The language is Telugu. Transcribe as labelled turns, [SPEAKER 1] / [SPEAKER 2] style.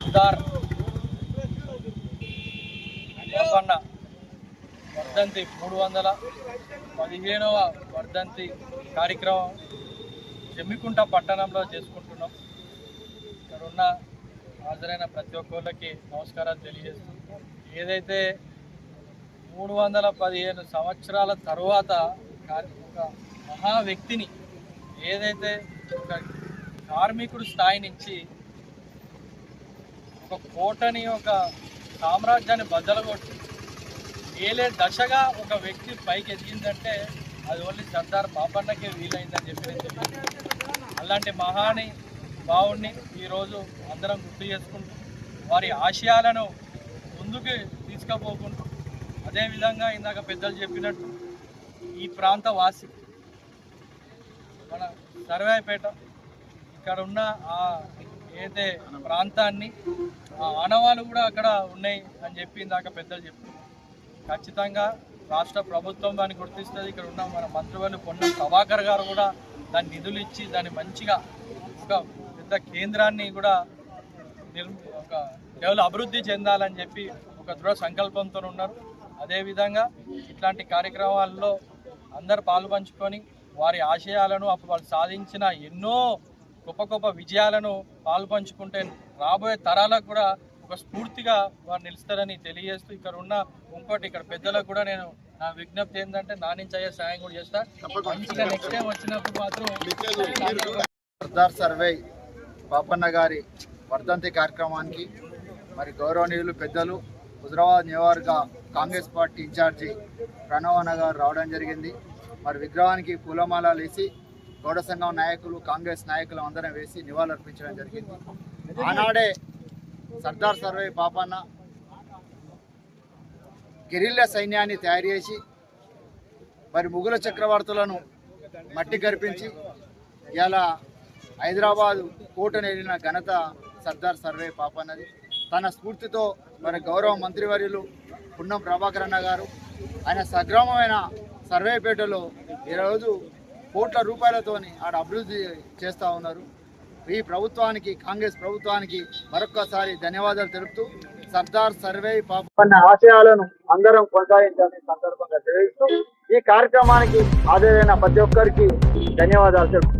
[SPEAKER 1] సిద్ధార్ పాపన్న వర్ధంతి మూడు వందల పదిహేనవ వర్ధంతి కార్యక్రమం చెమ్మికుంట పట్టణంలో చేసుకుంటున్నాం. ఇక్కడున్న హాజరైన ప్రతి ఒక్కరికి నమస్కారాలు తెలియజేస్తున్నాం ఏదైతే మూడు వందల పదిహేను సంవత్సరాల తరువాత ఒక మహా వ్యక్తిని ఏదైతే ఒక కార్మికుడు స్థాయి నుంచి ఒక కోటని ఒక సామ్రాజ్యాన్ని బద్దలగొట్టి ఏలే దశగా ఒక వ్యక్తి పైకి ఎదిగిందంటే అది ఓన్లీ సర్దార్ పాపన్నకే వీలైందని చెప్పి అలాంటి మహాని భావుణ్ణి ఈరోజు అందరం గుర్తు చేసుకుంటూ వారి ఆశయాలను ముందుకు తీసుకుపోకుంటూ అదేవిధంగా ఇందాక పెద్దలు చెప్పినట్టు ఈ ప్రాంత వాసి మన సర్వేపేట ఇక్కడ ఉన్న ఆ ఏదైతే ప్రాంతాన్ని ఆ ఆనవాళ్ళు కూడా అక్కడ ఉన్నాయి అని చెప్పి ఇందాక పెద్దలు చెప్పారు. ఖచ్చితంగా రాష్ట్ర ప్రభుత్వం దాన్ని గుర్తిస్తుంది. ఇక్కడ ఉన్న మన మంత్రివర్యులు పొన్న ప్రభాకర్ గారు కూడా దాన్ని నిధులు ఇచ్చి దాన్ని మంచిగా ఒక పెద్ద కేంద్రాన్ని కూడా నిర్ ఒక డెవలప్ అభివృద్ధి చెందాలని చెప్పి ఒక దృఢ సంకల్పంతో ఉన్నారు. అదేవిధంగా ఇట్లాంటి కార్యక్రమాల్లో అందరు పాలు పంచుకొని వారి ఆశయాలను అప్పుడు వాళ్ళు సాధించిన ఎన్నో గొప్ప గొప్ప విజయాలను పాలు పంచుకుంటే రాబోయే తరాలకు కూడా ఒక స్ఫూర్తిగా వారు నిలుస్తారని తెలియజేస్తూ ఇక్కడ ఉన్న ఇంకోటి ఇక్కడ పెద్దలకు కూడా నేను నా విజ్ఞప్తి ఏంటంటే నా నుంచి అయ్యే సాయం కూడా చేస్తా. మంచిగా నెక్స్ట్ టైం వచ్చినప్పుడు మాత్రం
[SPEAKER 2] సర్దార్ సర్వే పాపన్న గారి వర్ధంతి కార్యక్రమానికి మరి గౌరవనీయులు పెద్దలు హుజరాబాద్ నియోజకవర్గ కాంగ్రెస్ పార్టీ ఇన్ఛార్జి ప్రణవన్న గారు రావడం జరిగింది. మరి విగ్రహానికి పూలమాలలు వేసి గౌడ సంఘం నాయకులు కాంగ్రెస్ నాయకులు అందరం వేసి నివాళులర్పించడం జరిగింది. ఆనాడే సర్దార్ సర్వే పాపన్న గెరిల్లా సైన్యాన్ని తయారు చేసి మరి ముగుల చక్రవర్తులను మట్టి గర్పించి ఇలా హైదరాబాదు కోటను వెళ్ళిన ఘనత సర్దార్ సర్వే పాపన్నది తన స్ఫూర్తితో మరి గౌరవ మంత్రివర్యులు పున్నం ప్రభాకర్ అన్న గారు ఆయన సగ్రామమైన సర్వేపేటలో ఈరోజు కోట్ల రూపాయలతోని ఆడ అభివృద్ధి చేస్తూ ఉన్నారు. ఈ ప్రభుత్వానికి కాంగ్రెస్ ప్రభుత్వానికి మరొక్కసారి ధన్యవాదాలు తెలుపుతూ సర్దార్ సర్వే పాపన్న ఆశయాలను అందరం కొనసాగించాలని సందర్భంగా తెలియజేస్తూ ఈ కార్యక్రమానికి హాజరైన ప్రతి ఒక్కరికి ధన్యవాదాలు తెలుపుతూ